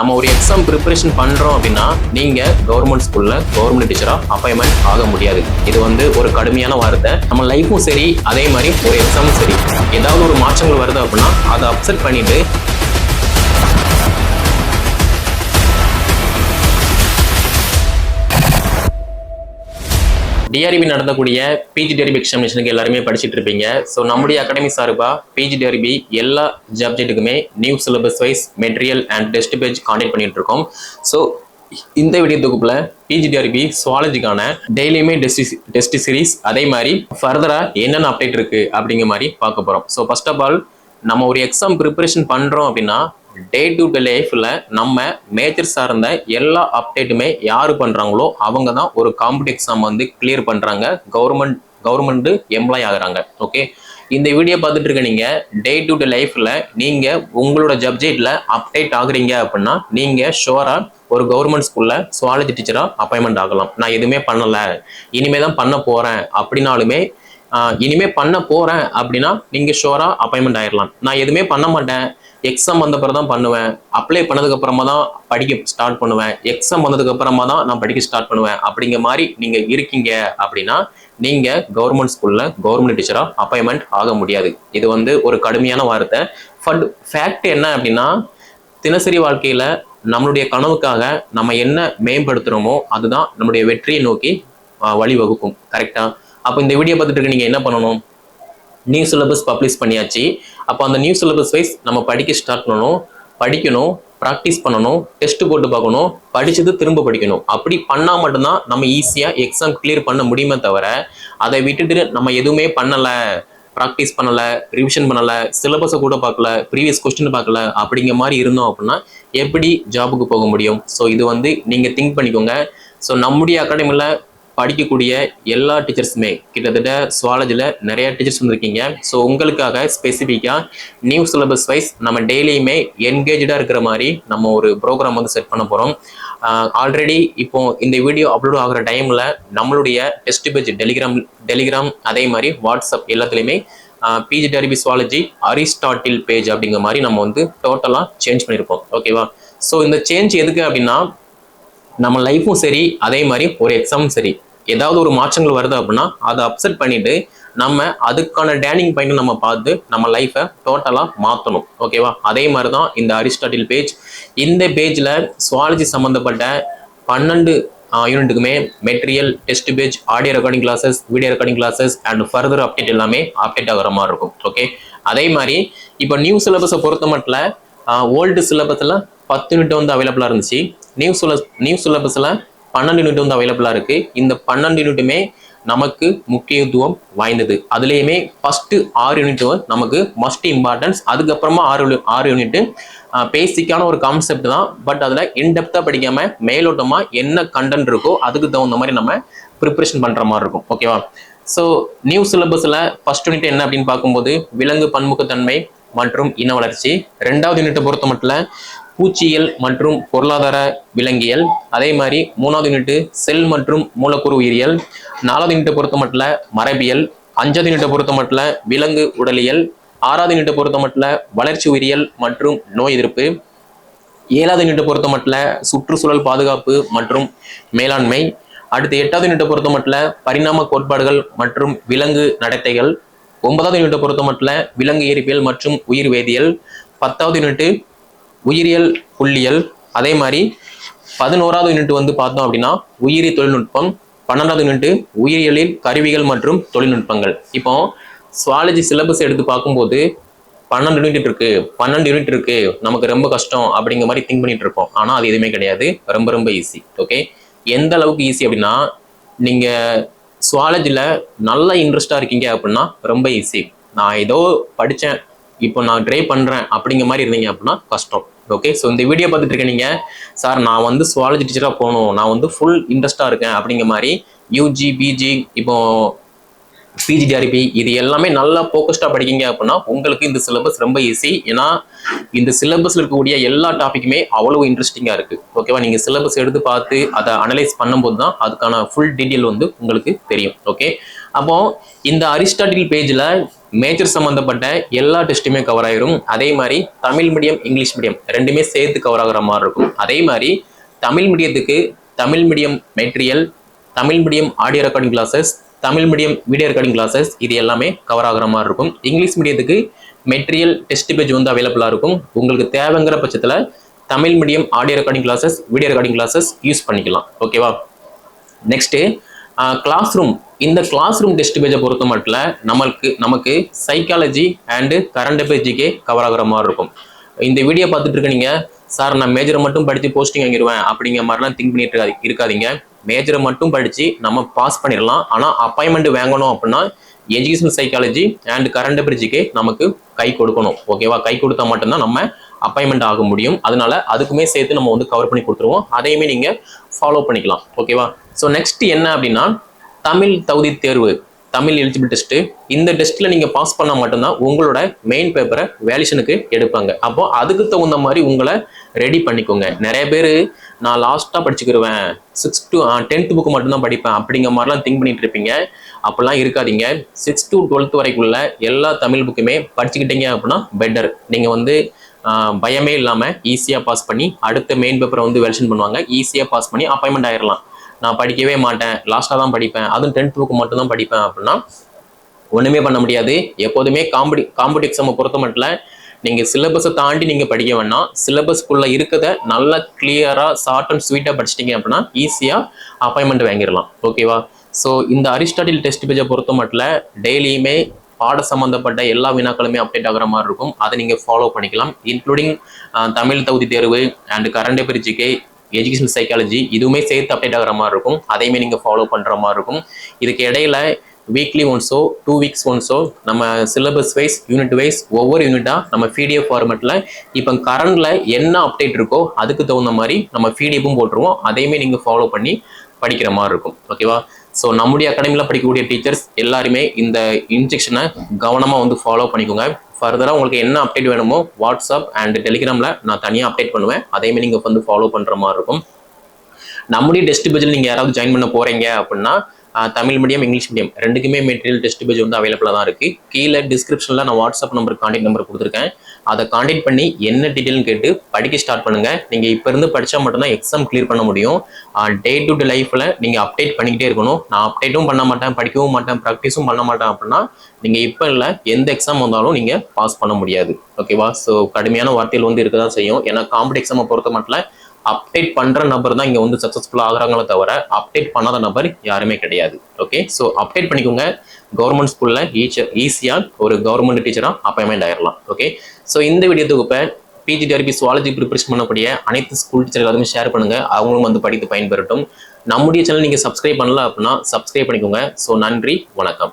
நம்ம ஒரு exam preparation பண்ணுறோம் அப்படின்னா நீங்கள் கவர்மெண்ட் ஸ்கூலில் கவர்மெண்ட் டீச்சராக அப்பாயின்மெண்ட் ஆக முடியாது. இது வந்து ஒரு கடுமையான வார்த்தை. நம்ம லைஃப்பும் சரி அதே மாதிரி ஒரு எக்ஸாமும் சரி. ஏதாவது ஒரு மாற்றங்கள் வருது அப்படின்னா அதை அப்செட் பண்ணிட்டு டிஆர்பி நடத்தக்கூடிய பிஜி டிஆர்பி எக்ஸாமினேஷனுக்கு எல்லாருமே படிச்சுட்டு இருப்பீங்க. ஸோ நம்முடைய அகாடமி சார்பாக பிஜி டிஆர்பி எல்லா சப்ஜெக்ட்டுக்குமே new syllabus wise material and test page contact பண்ணிட்டு இருக்கோம். ஸோ இந்த வீடியோ தொகுப்புல பிஜிடிஆர்பி சுவாலஜிக்கான டெய்லியுமே டெஸ்ட் டெஸ்ட் சீரிஸ் அதே மாதிரி ஃபர்தரா என்னென்ன அப்டேட் இருக்கு அப்படிங்கிற மாதிரி பார்க்க போறோம். ஸோ ஃபர்ஸ்ட் ஆஃப் ஆல் நம்ம ஒரு எக்ஸாம் ப்ரிப்பரேஷன் பண்றோம் அப்படின்னா டே டு டே லைஃப்பில் நம்ம மேஜர் சார்ந்த எல்லா அப்டேட்டுமே யார் பண்ணுறாங்களோ அவங்க தான் ஒரு காம்படி எக்ஸாம் வந்து கிளியர் பண்ணுறாங்க கவர்மெண்ட் கவர்மெண்ட்டு எம்ப்ளாய் ஆகுறாங்க. ஓகே இந்த வீடியோ பார்த்துட்டு இருக்க நீங்கள் டே டு டே லைஃப்பில் நீங்கள் உங்களோட சப்ஜெக்டில் அப்டேட் ஆகுறீங்க அப்படின்னா நீங்கள் ஷோராக ஒரு கவர்மெண்ட் ஸ்கூலில் சுவாலஜி டீச்சராக அப்பாயின்மெண்ட் ஆகலாம். நான் எதுவுமே பண்ணலை. இனிமே தான் பண்ண போகிறேன் அப்படின்னாலுமே இனிமேல் இனிமே பண்ண போகிறேன் அப்படின்னா நீங்கள் ஷோராக அப்பாயின்மெண்ட் ஆயிடலாம் நான் எதுவுமே பண்ண மாட்டேன். எக்ஸாம் வந்த பிறகு தான் பண்ணுவேன். அப்ளை பண்ணதுக்கு அப்புறமா தான் படிக்க ஸ்டார்ட் பண்ணுவேன். எக்ஸாம் வந்ததுக்கு அப்புறமா தான் நான் படிக்க ஸ்டார்ட் பண்ணுவேன். அப்படிங்கிற மாதிரி நீங்க இருக்கீங்க அப்படின்னா நீங்க கவர்மெண்ட் ஸ்கூல்ல கவர்மெண்ட் டீச்சரா அப்பாயின்மெண்ட் ஆக முடியாது. இது வந்து ஒரு கடுமையான வார்த்தை. ஃபட் ஃபேக்ட் என்ன அப்படின்னா தினசரி வாழ்க்கையில நம்மளுடைய கனவுக்காக நம்ம என்ன மேம்படுத்துறோமோ அதுதான் நம்மளுடைய வெற்றியை நோக்கி வழிவகுக்கும். கரெக்டா அப்போ இந்த வீடியோ பார்த்துட்டு இருக்க நீங்க என்ன பண்ணணும்? நியூ சிலபஸ் பப்ளிஷ் பண்ணியாச்சு. அப்போ அந்த நியூ சிலபஸ் வைஸ் நம்ம படிக்க ஸ்டார்ட் பண்ணணும் படிக்கணும் ப்ராக்டிஸ் பண்ணணும் டெஸ்ட் போட்டு பார்க்கணும் படித்தது திரும்ப படிக்கணும். அப்படி பண்ணால் மட்டும்தான் நம்ம ஈஸியாக எக்ஸாம் கிளியர் பண்ண முடியுமே தவிர அதை விட்டுட்டு நம்ம எதுவுமே பண்ணலை ப்ராக்டிஸ் பண்ணலை ரிவிஷன் பண்ணலை சிலபஸை கூட பார்க்கல ப்ரீவியஸ் கொஸ்டின் பார்க்கல அப்படிங்கிற மாதிரி இருந்தோம் அப்படின்னா எப்படி ஜாபுக்கு போக முடியும்? ஸோ இது வந்து நீங்கள் திங்க் பண்ணிக்கோங்க. ஸோ நம்முடைய அகாடமியில் படிக்கக்கூடிய எல்லா டீச்சர்ஸுமே கிட்டத்தட்ட சுவாலஜியில் நிறைய டீச்சர்ஸ் வந்திருக்கீங்க. ஸோ உங்களுக்காக ஸ்பெசிஃபிக்காக நியூ சிலபஸ் வைஸ் நம்ம டெய்லியுமே என்கேஜாக இருக்கிற மாதிரி நம்ம ஒரு ப்ரோக்ராம் வந்து செட் பண்ண போகிறோம் ஆல்ரெடி இப்போ இந்த வீடியோ அப்லோட் ஆகிற டைமில் நம்மளுடைய டெஸ்ட் பேஜ் டெலிகிராம் டெலிகிராம் அதே மாதிரி வாட்ஸ்அப் எல்லாத்துலேயுமே PG TRB zoology Aristotle page அப்படிங்கிற மாதிரி நம்ம வந்து டோட்டலாக சேஞ்ச் பண்ணியிருப்போம் ஓகேவா ஸோ இந்த சேஞ்ச் எதுக்கு அப்படின்னா நம்ம லைஃப்பும் சரி அதே மாதிரி ஒரு எக்ஸாமும் சரி. ஏதாவது ஒரு மாற்றங்கள் வருது அப்படின்னா அதை அப்செட் பண்ணிட்டு நம்ம அதுக்கான டேனிங் பாயிண்ட் நம்ம பார்த்து நம்ம லைஃப்பை டோட்டலாக மாற்றணும் ஓகேவா அதே மாதிரி தான் இந்த அரிஸ்டாட்டில் பேஜ் இந்த பேஜில் சுவாலஜி சம்மந்தப்பட்ட பன்னெண்டு யூனிட்டுக்குமே material test page audio recording classes video recording classes and further update எல்லாமே அப்டேட் ஆகிற மாதிரி இருக்கும். ஓகே அதே மாதிரி இப்போ நியூ சிலபஸை பொறுத்த மட்டும் ஓல்டு சிலபஸில் பத்து யூனிட் வந்து அவைலபிளாக இருந்துச்சு. நியூ சில நியூ சிலபஸில் பன்னெண்டு யூனிட் வந்து அவைலபிளாக இருக்குது இந்த பன்னெண்டு யூனிட்டுமே நமக்கு முக்கியத்துவம் வாய்ந்தது. அதுலேயுமே ஃபஸ்ட்டு ஆறு யூனிட் நமக்கு மஸ்ட் இம்பார்ட்டன்ஸ் அதுக்கப்புறமா ஆறு யூனி- ஆறு யூனிட்டு பேசிக்கான ஒரு கான்செப்ட் தான். பட் அதில் இன்டெப்த்தாக படிக்காமல் மேலோட்டமாக என்ன கண்டென்ட் இருக்கோ அதுக்கு தகுந்த மாதிரி நம்ம ப்ரிப்ரேஷன் பண்ணுற மாதிரி இருக்கும். ஓகேவா ஸோ நியூ சிலபஸில் ஃபர்ஸ்ட் யூனிட் என்ன அப்படின்னு பார்க்கும்போது விலங்கு பன்முகத்தன்மை மற்றும் இன வளர்ச்சி. ரெண்டாவது யூனிட்டை பொறுத்த மட்டும் பூச்சியியல் மற்றும் பொருளாதார விலங்கியல். அதே மாதிரி மூணாவது யூனிட்டு செல் மற்றும் மூலக்கூறு உயிரியல். நாலாவது யூனிட்டை பொறுத்த மட்டும் மரபியல். அஞ்சாவது யூனிட்டை பொறுத்த மட்டும் விலங்கு உடலியல். ஆறாவது யூனிட்டை பொறுத்த மட்டும் வளர்ச்சி உயிரியல் மற்றும் நோய் எதிர்ப்பு. ஏழாவது யூனிட்டை பொறுத்த மட்டும் சுற்றுச்சூழல் பாதுகாப்பு மற்றும் மேலாண்மை. அடுத்து எட்டாவது யூனிட்டை பொறுத்த மட்டும் பரிணாம கோட்பாடுகள் மற்றும் விலங்கு நடத்தைகள். ஒன்பதாவது யூனிட்டை பொறுத்த மட்டும் விலங்கு இயற்பியல் மற்றும் உயிர் வேதியியல். பத்தாவது யூனிட்டு உயிரியல் புள்ளியல். அதே மாதிரி பதினோராவது யூனிட் வந்து பார்த்தோம் அப்படின்னா உயிரி தொழில்நுட்பம். பன்னெண்டாவது யூனிட்டு உயிரியலில் கருவிகள் மற்றும் தொழில்நுட்பங்கள். இப்போ சுவாலஜி சிலபஸ் எடுத்து பார்க்கும்போது பன்னெண்டு யூனிட் இருக்கு. பன்னெண்டு யூனிட் இருக்கு. நமக்கு ரொம்ப கஷ்டம் அப்படிங்கிற மாதிரி திங்க் பண்ணிட்டு இருப்போம். ஆனால் அது எதுவுமே கிடையாது. ரொம்ப ரொம்ப ஈஸி ஓகே எந்த அளவுக்கு ஈஸி அப்படின்னா நீங்கள் சுவாலஜியில் நல்லா இன்ட்ரெஸ்டாக இருக்கீங்க அப்படின்னா ரொம்ப ஈஸி நான் ஏதோ படித்தேன் இப்போ நான் ட்ரை பண்ணுறேன் அப்படிங்கிற மாதிரி இருந்தீங்க அப்படின்னா கஷ்டம். ஓகே ஸோ இந்த வீடியோ பார்த்துட்டு இருக்க நீங்கள் சார் நான் வந்து சுவாலஜி டீச்சராக போகணும். நான் வந்து ஃபுல் இன்ட்ரெஸ்டாக இருக்கேன் அப்படிங்கிற மாதிரி யூஜி பிஜி இப்போ பிஜிடிஆர்பி இது எல்லாமே நல்லா ஃபோக்கஸ்டாக படிக்கீங்க அப்படின்னா உங்களுக்கு இந்த சிலபஸ் ரொம்ப ஈஸி ஏன்னா இந்த சிலபஸில் இருக்கக்கூடிய எல்லா டாப்பிக்குமே அவ்வளவு இன்ட்ரெஸ்டிங்காக இருக்குது ஓகேவா நீங்கள் சிலபஸ் எடுத்து பார்த்து அதை அனலைஸ் பண்ணும்போது தான் அதுக்கான ஃபுல் டீட்டெயில் வந்து உங்களுக்கு தெரியும். ஓகே அப்போ இந்த அரிஸ்டாட்டில் பேஜில் மேஜர் சம்மந்தப்பட்ட எல்லா டெஸ்ட்டுமே கவர் ஆயிரும். அதே மாதிரி தமிழ் மீடியம் இங்கிலீஷ் மீடியம் ரெண்டுமே சேர்த்து கவர் ஆகுற மாதிரி இருக்கும். அதே மாதிரி Tamil மீடியத்துக்கு Tamil medium material Tamil medium audio recording classes Tamil medium video recording classes இது எல்லாமே கவர் ஆகுற மாதிரி இருக்கும். இங்கிலீஷ் மீடியத்துக்கு மெட்டீரியல் டெஸ்ட் பேஜ் வந்து அவைலபிளாக இருக்கும். உங்களுக்கு தேவைங்கிற பட்சத்தில் Tamil medium audio recording classes video recording classes use பண்ணிக்கலாம். ஓகேவா நெக்ஸ்ட்டு கிளாஸ் ரூம் இந்த கிளாஸ் ரூம் டெஸ்ட் பேஜை பொறுத்த மட்டும் நம்மளுக்கு நமக்கு சைக்காலஜி அண்டு கரண்ட் பேஜிக்கே கவர் ஆகிற மாதிரி இருக்கும். இந்த வீடியோ பார்த்துட்டு இருக்க சார் நான் மேஜரை மட்டும் படித்து போஸ்டிங் வாங்கிடுவேன் அப்படிங்கிற மாதிரிலாம் திங்க் பண்ணிட்டு இருக்காது இருக்காதீங்க. மேஜரை மட்டும் படித்து நம்ம பாஸ் பண்ணிடலாம். ஆனால் அப்பாயின்மெண்ட் வாங்கணும் அப்படின்னா எஜுகேஷன் சைக்காலஜி அண்ட் கரண்ட் பிரிட்ஜுக்கு நமக்கு கை கொடுக்கணும். ஓகேவா கை கொடுத்தா மட்டும்தான் நம்ம அப்பாயின்மெண்ட் ஆக முடியும். அதனால அதுக்குமே சேர்த்து நம்ம வந்து கவர் பண்ணி கொடுத்துருவோம். அதையுமே நீங்கள் ஃபாலோ பண்ணிக்கலாம். ஓகேவா ஸோ நெக்ஸ்ட் என்ன அப்படின்னா தமிழ் தகுதி தேர்வு. தமிழ் எலிஜிபிள் டெஸ்ட்டு இந்த டெஸ்ட்டில் நீங்கள் பாஸ் பண்ணால் மட்டும்தான் உங்களோட மெயின் பேப்பரை வேலிஷனுக்கு எடுப்பாங்க. அப்போ அதுக்கு தகுந்த மாதிரி உங்களை ரெடி பண்ணிக்கோங்க. நிறைய பேர் நான் லாஸ்ட்டாக படிச்சுக்கிருவேன். சிக்ஸ் டு டென்த் புக்கு மட்டும்தான் படிப்பேன். அப்படிங்கிற மாதிரிலாம் திங்க் பண்ணிட்டு இருப்பீங்க. அப்படிலாம் இருக்காதீங்க. சிக்ஸ் டு டுவெல்த் வரைக்குள்ள எல்லா தமிழ் புக்குமே படிச்சுக்கிட்டீங்க அப்படின்னா பெட்டர் நீங்கள் வந்து பயமே இல்லாமல் ஈஸியாக பாஸ் பண்ணி அடுத்த மெயின் பேப்பரை வந்து வெல்ஷன் பண்ணுவாங்க. ஈஸியாக பாஸ் பண்ணி அப்பாயின்மெண்ட் ஆயிடலாம் நான் படிக்கவே மாட்டேன். லாஸ்ட்டாக தான் படிப்பேன். அதுவும் டென்த் புக்கு மட்டும் தான் படிப்பேன் அப்படின்னா ஒன்றுமே பண்ண முடியாது. எப்போதுமே காம்படி காம்படி எக்ஸாமை பொறுத்த மட்டும் நீங்கள் சிலபஸை தாண்டி நீங்கள் படிக்க வேணாம் சிலபஸ்க்குள்ளே இருக்கிறத நல்லா கிளியராக ஷார்ட் அண்ட் ஸ்வீட்டாக படிச்சிட்டிங்க அப்படின்னா ஈஸியாக அப்பாயின்மெண்ட் வாங்கிடலாம். ஓகேவா ஸோ இந்த அரிஸ்டாட்டில் டெஸ்ட் பேஜை பொறுத்த மட்டும் டெய்லியுமே பாட சம்மந்தப்பட்ட எல்லா வினாக்களுமே அப்டேட் ஆகுற மாதிரி இருக்கும். அதை நீங்கள் ஃபாலோ பண்ணிக்கலாம். இன்க்ளூடிங் தமிழ் தகுதி தேர்வு அண்ட் கரண்ட் பிரிட்ஜுக்கு எஜுகேஷன் சைக்காலஜி இதுவுமே சேர்த்து அப்டேட் ஆகுற மாதிரி இருக்கும். அதையுமே நீங்கள் ஃபாலோ பண்ணுற மாதிரி இருக்கும். இதுக்கு இடையில வீக்லி ஒன்ஸோ டூ வீக்ஸ் ஒன்ஸோ நம்ம சிலபஸ் வைஸ் யூனிட் வைஸ் ஒவ்வொரு யூனிட்டாக நம்ம பிடிஎஃப் ஃபார்மெட்டில் இப்போ கரண்டில் என்ன அப்டேட் இருக்கோ அதுக்கு தகுந்த மாதிரி நம்ம பிடிஎஃப்பும் போட்டுருவோம். அதையுமே நீங்கள் ஃபாலோ பண்ணி படிக்கிற மாதிரி இருக்கும். ஓகேவா ஸோ நம்முடைய அகாடமியில் படிக்கக்கூடிய டீச்சர்ஸ் எல்லாருமே இந்த இன்ஜெக்ஷனை கவனமாக வந்து ஃபாலோ பண்ணிக்கோங்க. ஃபர்தராக உங்களுக்கு என்ன அப்டேட் வேணுமோ வாட்ஸ்அப் அண்ட் டெலிகிராமில் நான் தனியாக அப்டேட் பண்ணுவேன். அதையுமே நீங்கள் வந்து ஃபாலோ பண்ணுற மாதிரி இருக்கும். நம்முடைய டெஸ்ட் பேஜில் நீங்கள் யாராவது ஜாயின் பண்ண போகிறீங்க அப்படின்னா தமிழ் மீடியம் இங்கிலீஷ் மீடியம் ரெண்டுக்குமே மெட்டீரியல் டெஸ்ட் பேஜ் வந்து அவைலபிளாக தான் இருக்குது கீழே டிஸ்கிரிப்ஷனில் நான் வாட்ஸ்அப் நம்பர் கான்டாக்ட் நம்பர் கொடுத்துருக்கேன். அதை கான்டாக்ட் பண்ணி என்ன டீட்டெயில்னு கேட்டு படிக்க ஸ்டார்ட் பண்ணுங்கள் நீங்கள் இப்போ இருந்து படித்தா மட்டும்தான் எக்ஸாம் கிளியர் பண்ண முடியும். டே டு டே லைஃப்பில் நீங்கள் அப்டேட் பண்ணிக்கிட்டே இருக்கணும். நான் அப்டேட்டும் பண்ண மாட்டேன் படிக்கவும் மாட்டேன் ப்ராக்டிஸும் பண்ண மாட்டேன் அப்படின்னா நீங்கள் இப்போ இல்லை எந்த எக்ஸாம் வந்தாலும் நீங்கள் பாஸ் பண்ண முடியாது. ஓகேவா ஸோ கடுமையான வார்த்தையில் வந்து இருக்க தான் செய்யும். ஏன்னா காம்படி எக்ஸாமை பொறுத்த மட்டும் அப்டேட் பண்ணுற நபர் தான் இங்கே வந்து சக்ஸஸ்ஃபுல்லாக ஆகுறாங்களே தவிர அப்டேட் பண்ணாத நபர் யாருமே கிடையாது. ஓகே ஸோ அப்டேட் பண்ணிக்கோங்க. கவர்மெண்ட் ஸ்கூலில் ஈச்சர் ஈஸியாக ஒரு கவர்மெண்ட் டீச்சராக அப்பாயின்மெண்ட் ஆயிடலாம் ஓகே ஸோ இந்த வீடியோ தொகுப்பை பிஜிடிஆர்பி சுவாலஜி ப்ரிப்பரேஷன் பண்ணக்கூடிய அனைத்து ஸ்கூல் டீச்சர் எல்லாருமே ஷேர் பண்ணுங்க. அவங்களும் வந்து படித்து பயன்பெறட்டும். நம்முடைய சேனல் நீங்கள் சப்ஸ்கிரைப் பண்ணல அப்படின்னா சப்ஸ்கிரைப் பண்ணிக்கோங்க. ஸோ நன்றி வணக்கம்.